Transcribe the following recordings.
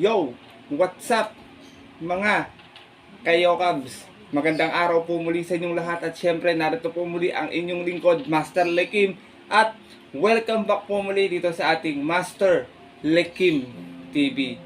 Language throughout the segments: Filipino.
Yo, what's up mga kayo Cubs? Magandang araw po muli sa inyong lahat at syempre narito po muli ang inyong lingkod Master Lekim at welcome back po muli dito sa ating Master Lekim TV.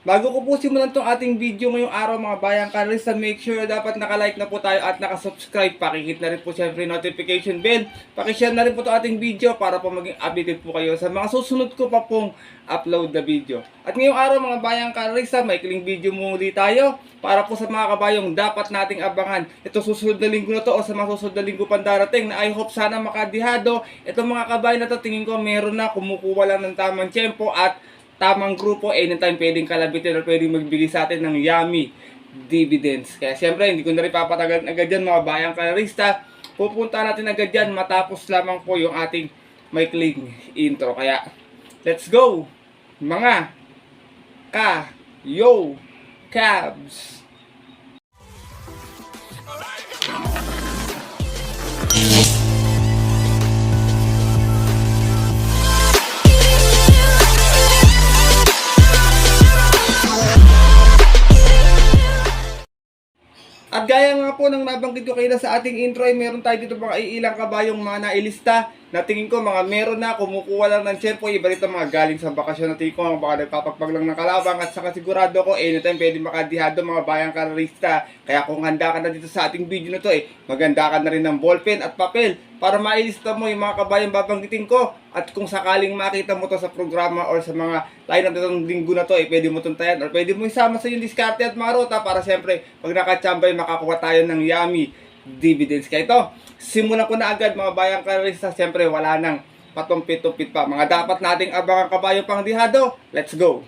Bago ko po simulan tong ating video ngayong araw mga bayang kalista, make sure dapat nakalike na po tayo at nakasubscribe. Pakikit na rin po syempre notification bell. Pakishare na rin po to ating video para po maging updated po kayo sa mga susunod ko pa pong upload na video. At ngayong araw mga bayang kalista, may kiling video muli tayo para po sa mga kabayong dapat nating abangan. Ito susunod na linggo na to o sa mga susunod na linggo pang darating na I hope sana makadihado. Ito mga kabayan na to tingin ko meron na kumukuha lang ng tamang tempo at tamang grupo, anytime pwedeng kalabitin or pwedeng magbigay sa atin ng yummy dividends. Kaya siyempre, hindi ko na rin papatagal agad dyan mga bayang kalarista. Pupunta natin agad dyan matapos lamang po yung ating maikling intro. Kaya, let's go! Mga ka, yo, cabs! At po ng nabanggit ko kayo sa ating intro ay meron tayo dito mga ilang kabayong mga nailista na tingin ko mga meron na kumukuha lang ng tempo iba rito mga galing sa bakasyon. Na tingin ko mga baka nagpapagpag lang ng kalabang at saka sigurado ko anytime pwede makadihado mga bayang kararista. Kaya kung handa ka na dito sa ating video na to eh maganda ka na rin ng ballpen at papel para mailista mo yung mga kabayang babanggitin ko. At kung sakaling makita mo to sa programa or sa mga line-up linggo na to eh pwede mo tuntayan or pwede mo isama sa yung diskarte at mga ruta para siyempre pag nakachambay makakuha tayo ng yummy dividends. Kaya ito, simulan ko na agad mga bayang karista. Siyempre, wala nang patumpit-tumpit pa. Mga dapat nating abangan kabayong pangdihado. Let's go!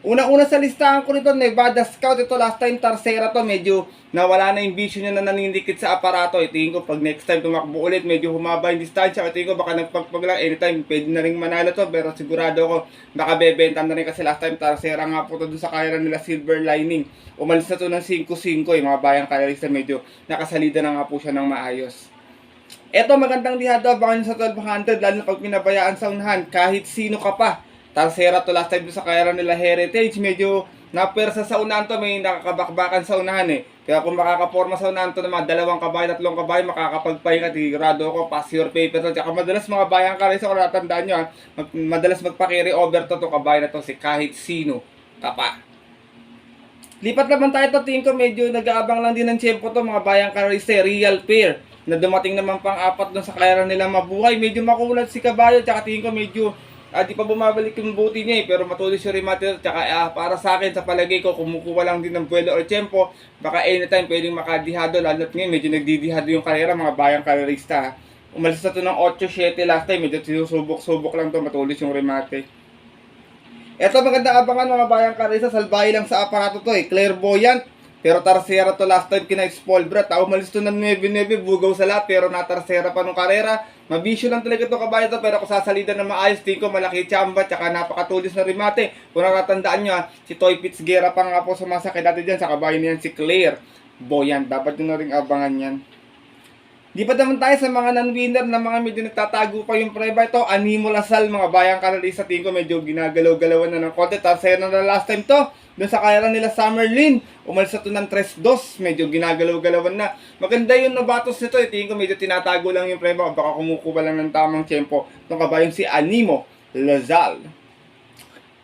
Una-una sa listahan ko nito, Nevada Scout. Ito last time, Tarsera to. Medyo nawala na yung vision niya na nanindikit sa aparato. Itingin ko pag next time tumakbo ulit, medyo humaba yung distansya. Itingin ko baka nagpagpag lang anytime. Pwede na rin manalo to. Pero sigurado ko baka bebenta na rin kasi last time Tarsera nga po to doon sa kaya nila Silver Lining. Umalis na to ng 5-5. Yung mga bayang kalorista medyo nakasalida na nga po siya ng maayos. Eto magandang lihado, abangan sa 1200 lalo na pag pinabayaan sa unahan kahit sino ka pa. Tarsera to last time doon sa kaya nila Heritage, medyo napersa sa unahan to, may nakakabakbakan sa unahan eh. Kaya kung makakaporma sa unahan to ng mga dalawang kabayo, tatlong kabayo, makakapagpahinga, tigurado ko, pass your paper to. Tsaka madalas mga bayang kalisa, kung natandaan nyo ha, mag- madalas magpa-carry over to to kabayo na to si kahit sino ka pa. Lipat naman tayo to, tingin ko medyo nag-aabang lang din ng tiyempo to mga bayang kariste, real pair. Na dumating naman pang apat dun sa kaya nila mabuhay. Medyo makulat si Kabayo, tsaka tingin ko medyo ah, di pa bumabalik yung buti niya eh, pero matuloy si Rimater, tsaka ah, para sa akin, sa palagay ko, kumukuha lang din ng buwelo or tiyempo, baka anytime pwedeng makadihado, lalo at ngayon medyo nagdidihado yung karera, mga bayang karerista. Umalis na to ng 8-7 last time, medyo sinusubok-subok lang to, matulis yung remate. Eto maganda abangan mga bayang karisa, salbahe lang sa aparato to eh, clairvoyant. Pero tarsera to last time kina spoil brat. Ako malis to ng 9-9, bugaw sa lahat, pero natarsera pa nung karera. Mabisyo lang talaga to kabayo to, pero kung sasalida na maayos, tingin ko malaki tsamba, tsaka napakatulis na remate. Kung nakatandaan nyo, ha, si Toy Fitzgera pa nga po sumasakit dati dyan, sa kabayo niyan si Claire. Boyan, dapat nyo na rin abangan yan. Di pa naman tayo sa mga non-winner na mga medyo nagtatago pa yung preba ito. Animo Lasal, mga bayang kanalisa tingin ko medyo ginagalaw-galawan na ng konti. Tarsera na na last time to. Doon sa kaya nila Summerlin. Umalis na to ng 3-2. Medyo ginagalaw-galawan na. Maganda yung nabatos nito. Tingin ko medyo tinatago lang yung preba. Baka kumukuha lang ng tamang tempo. Itong kabayong si Animo Lazal.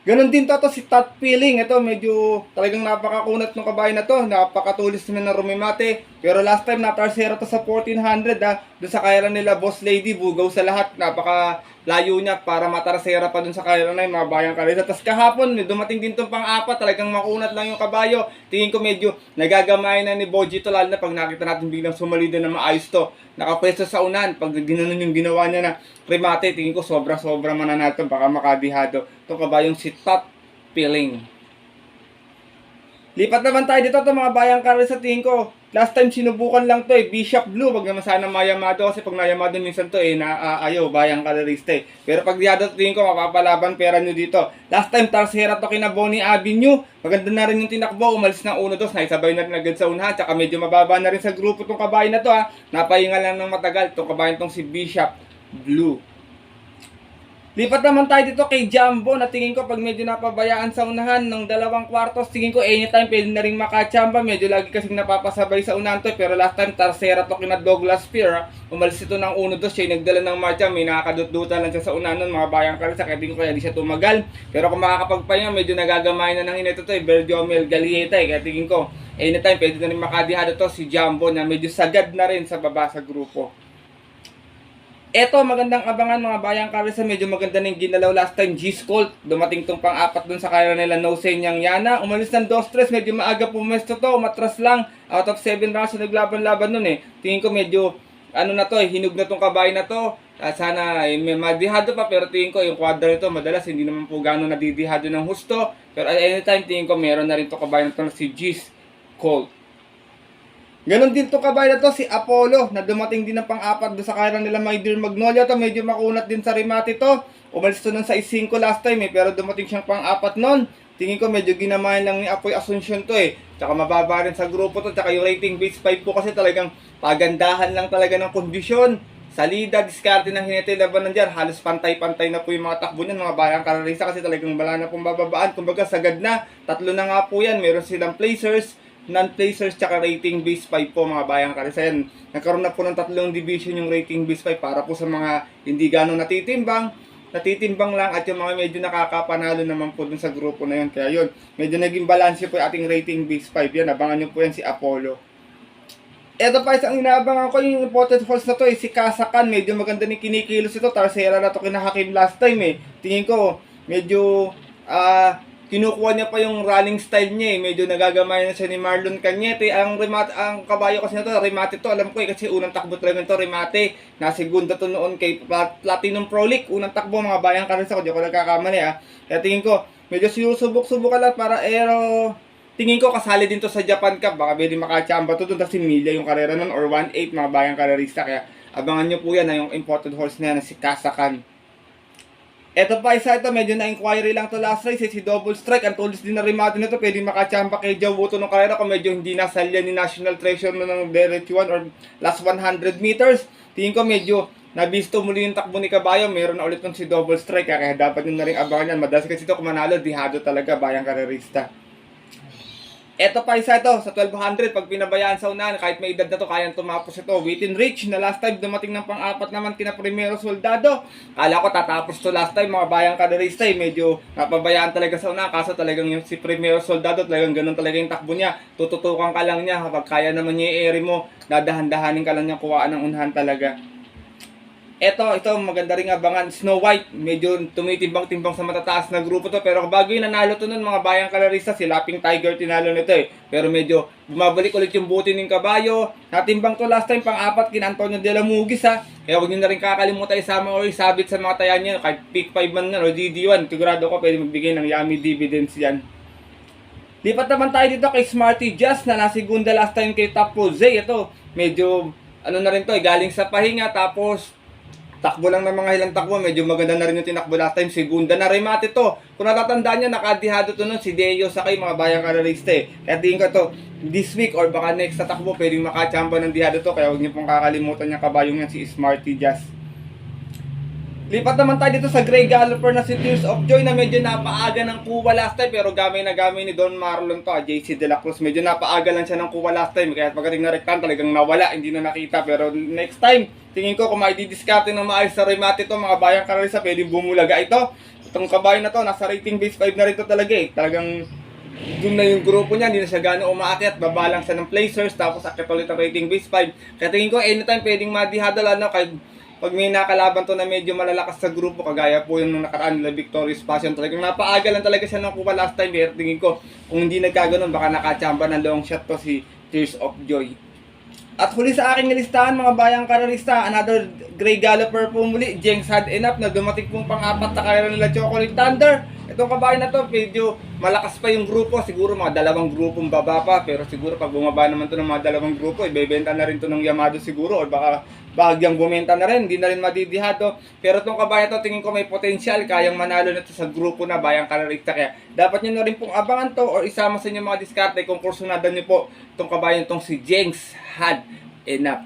Ganon din to, to si Tat Feeling. Ito medyo talagang napakakunat ng kabayo na to. Napakatulis naman ng rumimate. Pero last time natarsera to sa 1400 ha. Doon sa kailan nila Boss Lady, bugaw sa lahat. Napaka layo niya para matarsera pa doon sa kailan na yung mga bayang kalisa. Tapos kahapon, dumating din tong pang-apat. Talagang makunat lang yung kabayo. Tingin ko medyo nagagamay na ni Boji to. Lalo na pag nakita natin biglang sumalida na maayos to. Nakapwesto sa unan. Pag ginanon yung ginawa niya na primate, tingin ko sobra-sobra mananato. Baka makadihado. Itong kabayong si Tat Piling. Lipat naman tayo dito to mga bayang karal sa tingin ko. Last time sinubukan lang to eh, Bishop Blue. Wag naman sana mayamado kasi pag nayamado minsan to eh, na ah, ayaw, bayang karalista eh. Pero pag diado tingin ko, mapapalaban pera nyo dito. Last time, Tarsera to kina Bonnie Avenue. Maganda na rin yung tinakbo, umalis ng 1-2, naisabay na rin agad sa unahan. Tsaka medyo mababa na rin sa grupo tong kabayan na to ha. Napahinga lang ng matagal. Tong kabayan tong si Bishop Blue. Lipat naman tayo dito kay Jumbo na tingin ko pag medyo napabayaan sa unahan ng dalawang kwartos, tingin ko anytime pwede na rin makachamba. Medyo lagi kasing napapasabay sa unahan to, pero last time Tarsera to kina Douglas Spear. ah. Umalis ito ng 1-2, siya yung nagdala ng marcha, may nakakadut-dutan lang siya sa unahan nun, mga bayang karisa, kaya tingin ko kaya di siya tumagal. Pero kung makakapagpahinga, medyo nagagamay na ng inito to, eh, Berdiomel Galieta, eh. kaya tingin ko anytime pwede na rin makadihado to si Jumbo na medyo sagad na rin sa baba sa grupo. Eto, magandang abangan mga bayang karisa. Medyo maganda na yung ginalaw last time. G-Scolt. Dumating tong pang-apat dun sa kaya nila No Say Nyang Yana. Umalis ng 2-3. Medyo maaga pumesto to. Umatras lang. Out of 7 rounds na naglaban-laban nun eh. Tingin ko medyo ano na to eh. Hinug na tong kabayo na to. At sana eh, may madihado pa. Pero tingin ko yung quadra nito madalas hindi naman po gano'ng nadidihado ng husto. Pero at anytime tingin ko meron na rin to kabayo na to na si G-Scolt. Ganon din to kabayo na to si Apollo na dumating din ng pang-apat do sa kaya nila My Dear Magnolia to medyo makunat din sa remate to. Umalis to ng 6-5 last time eh pero dumating siyang pang-apat nun. Tingin ko medyo ginamayan lang ni Apoy Asuncion to eh. Tsaka mababa rin sa grupo to. Tsaka yung rating base 5 po kasi talagang pagandahan lang talaga ng kondisyon. Salida, diskarte ng hinete laban dyan. Halos pantay-pantay na po yung mga takbo niyan, mga bayang kararisa kasi talagang wala na pong bababaan. Kumbaga sagad na. Tatlo na nga po yan. Meron silang placers, non-placers, tsaka rating base 5 po mga bayang karisa yan. Nagkaroon na po ng tatlong division yung rating base 5 para po sa mga hindi ganong natitimbang. Natitimbang lang at yung mga medyo nakakapanalo naman po dun sa grupo na yun. Kaya yun, medyo naging balance po yung ating rating base 5 yan. Abangan nyo po yan si Apollo. Ito pa isang inaabangan ko yung important horse na to eh, si Kasakan. Medyo maganda ni kinikilos ito. Tarsera na to kinahakim last time eh. Tingin ko, medyo ah kinukuha niya pa yung running style niya eh. Medyo nagagamay na siya ni Marlon Cañete. Ang remate, ang kabayo kasi na to, remate to, alam ko eh, kasi unang takbo talaga nito, remate. Nasigunda to noon kay Plat- Platinum Pro League. Unang takbo, mga bayang karisa ko, di ako nagkakamali ah. Kaya tingin ko, medyo sinusubok-subok ka lang para aero Tingin ko kasali din to sa Japan Cup. Baka pwede makachamba to doon kasi Milya yung karera nun or 1-8 mga bayang karerista. Kaya abangan nyo po yan na yung imported horse na yan na si Kasakan. Eto pa isa ito, medyo na-inquiry lang to last race. eh, Si Double Strike, ang tulis din na rimado nito. Pwede makachamba kay Joe Wuto ng karera kung medyo hindi nasalya ni National Treasure no ng 1 or last 100 meters. Tingin ko medyo nabisto muli yung takbo ni Kabayo. Meron na ulit ng si Double Strike. Kaya dapat nyo na rin abangan yan. Madalas kasi ito kumanalo, dihado talaga bayang karerista. Eto pa isa ito, sa 1200, pag pinabayaan sa unahan, kahit may edad na to, kayang tumapos ito. Within reach, na last time dumating ng pang-apat naman kina Primero Soldado. Kala ko tatapos to last time, mga bayang kaderista eh. Medyo napabayaan talaga sa unahan, kaso talagang yung si Primero Soldado, talagang ganun talaga yung takbo niya. Tututukan ka lang niya, kapag kaya naman niya i-airy mo, dadahan-dahanin ka lang niya kuhaan ng unahan talaga. Eto, ito maganda rin abangan. Snow White, medyo tumitimbang-timbang sa matataas na grupo to. Pero bago yung nanalo to nun, mga bayang kalarista, si Laping Tiger tinalo nito eh. Pero medyo bumabalik ulit yung buti ng kabayo. Natimbang to last time, pang-apat, kina Antonio de la Mugis ha. Kaya huwag nyo na rin kakalimutan isama o isabit sa mga tayan nyo. Kahit pick 5 man na o GD1, sigurado ko pwede magbigay ng yummy dividends yan. Lipat naman tayo dito kay Smarty Just na nasigunda last time kay Top Jose. Ito, medyo ano na rin to eh, galing sa pahinga tapos takbo lang ng mga ilang takbo, medyo maganda na rin yung tinakbo last time. Segunda na remate to. Kung natatandaan nyo, nakadihado to nun si Deo sa kay mga bayang karalista eh. Kaya tingin ko to, this week or baka next sa takbo, pwedeng makachamba ng dihado to. Kaya huwag niyo pong kakalimutan yung kabayong yan si Smarty Just. Lipat naman tayo dito sa Grey Galloper na si Tears of Joy na medyo napaaga ng kuwa last time pero gamay na gamay ni Don Marlon to, ah, JC De La Cruz. Medyo napaaga lang siya ng kuwa last time kaya pagdating na rektan talagang nawala, hindi na nakita. Pero next time, tingin ko kung maididiskarte ng maayos sa remate to mga bayang karalisa, pwedeng bumulaga ito. Itong kabayo na to, nasa rating base 5 na rin to talaga eh. Talagang doon na yung grupo niya, hindi na siya gano'ng umaakyat, babalang siya ng placers, tapos akit ulit ang rating base 5. Kaya tingin ko, anytime pwedeng madihado lalo kay pag may nakalaban to na medyo malalakas sa grupo, kagaya po yung nung nakaraan nila Victorious Passion, talagang napaaga lang talaga siya ng kuha last time. Pero tingin ko, kung hindi nagkaganon, baka nakachamba ng long shot to si Tears of Joy. At huli sa aking nilistahan, mga bayang karalista, another Grey Galloper po muli, Jenks had enough na dumating pong pang-apat na karera nila Chocolate Thunder. Itong kabayan na to, medyo malakas pa yung grupo, siguro mga dalawang grupong baba pa, pero siguro pag bumaba naman to ng mga dalawang grupo, ibebenta na rin to ng Yamado siguro, or baka bahagyang bumenta na rin, hindi na rin madidihado. Pero itong kabayan to, tingin ko may potensyal, kayang manalo na to sa grupo na bayang karalista. Kaya dapat nyo na rin pong abangan to, or isama sa inyo mga diskarte kung kursunadan nyo po itong kabayan tong si Jenks had enough.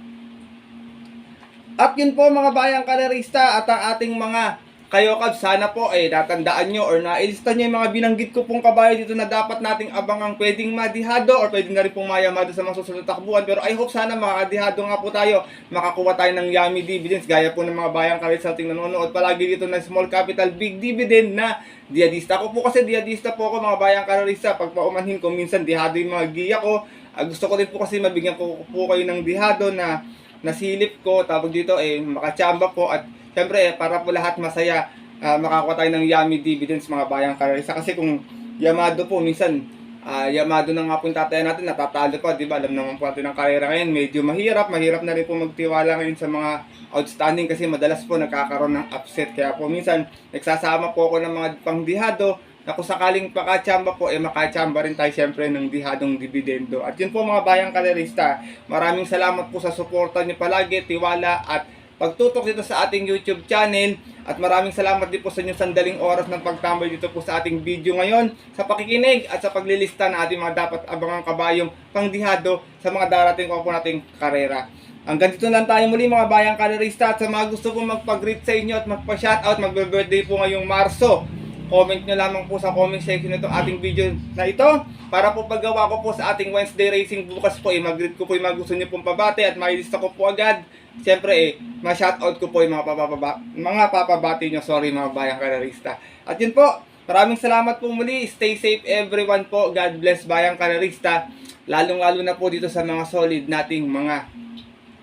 At yun po mga bayang karerista at ang ating mga kayo Cubs, sana po eh natandaan nyo or nailista nyo yung mga binanggit ko pong kabayo dito na dapat nating abangang pwedeng madihado or pwedeng na rin pong mayamado sa mga susunod takbuhan. Pero I hope sana makadihado nga po tayo, makakuha tayo ng yummy dividends gaya po ng mga bayang kalit sa ating nanonood palagi dito na small capital big dividend na diadista. Ako po kasi diadista po ako mga bayang kararista. Pag paumanhin ko minsan dihado yung mga giya ko. Ah, gusto ko rin po kasi mabigyan ko po kayo ng dihado na nasilip ko. Tapos dito eh makachamba po at syempre eh, para po lahat masaya ah, makakuha tayo ng yummy dividends mga bayang kararista. Kasi kung Yamado po minsan ah Yamado na nga po yung tataya natin, natatalo pa, di ba? Alam naman po natin ang karera ngayon, medyo mahirap, mahirap na rin po magtiwala ngayon sa mga outstanding kasi madalas po nagkakaroon ng upset. Kaya po minsan, nagsasama po ako ng mga pangdihado na kung sakaling pakachamba po, eh makachamba rin tayo syempre ng dihadong dividendo. At yun po mga bayang kalerista, maraming salamat po sa suporta niyo palagi, tiwala at pagtutok dito sa ating YouTube channel. At maraming salamat din po sa inyong sandaling oras ng pagtambay dito po sa ating video ngayon. Sa pakikinig at sa paglilista ng ating mga dapat abangang kabayong pangdihado sa mga darating ko po nating karera. Hanggang dito lang tayo muli mga bayang kalerista at sa mga gusto pong magpag-greet sa inyo at magpa-shoutout, magbe-birthday po ngayong Marso. Comment nyo lamang po sa comment section nitong ating video na ito. Para po paggawa ko po sa ating Wednesday Racing bukas po eh mag-greet ko po yung mga gusto nyo pong pabate at mailista ko po agad Siyempre eh, ma-shoutout ko po yung mga, papababa, mga papabati nyo, sorry mga bayang kanarista. At yun po, maraming salamat po muli. Stay safe everyone po. God bless bayang kanarista. Lalong-lalo na po dito sa mga solid nating mga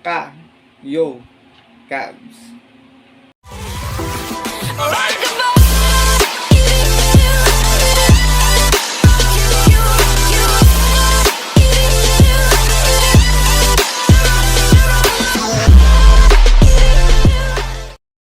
ka-yo-cabs. Alright!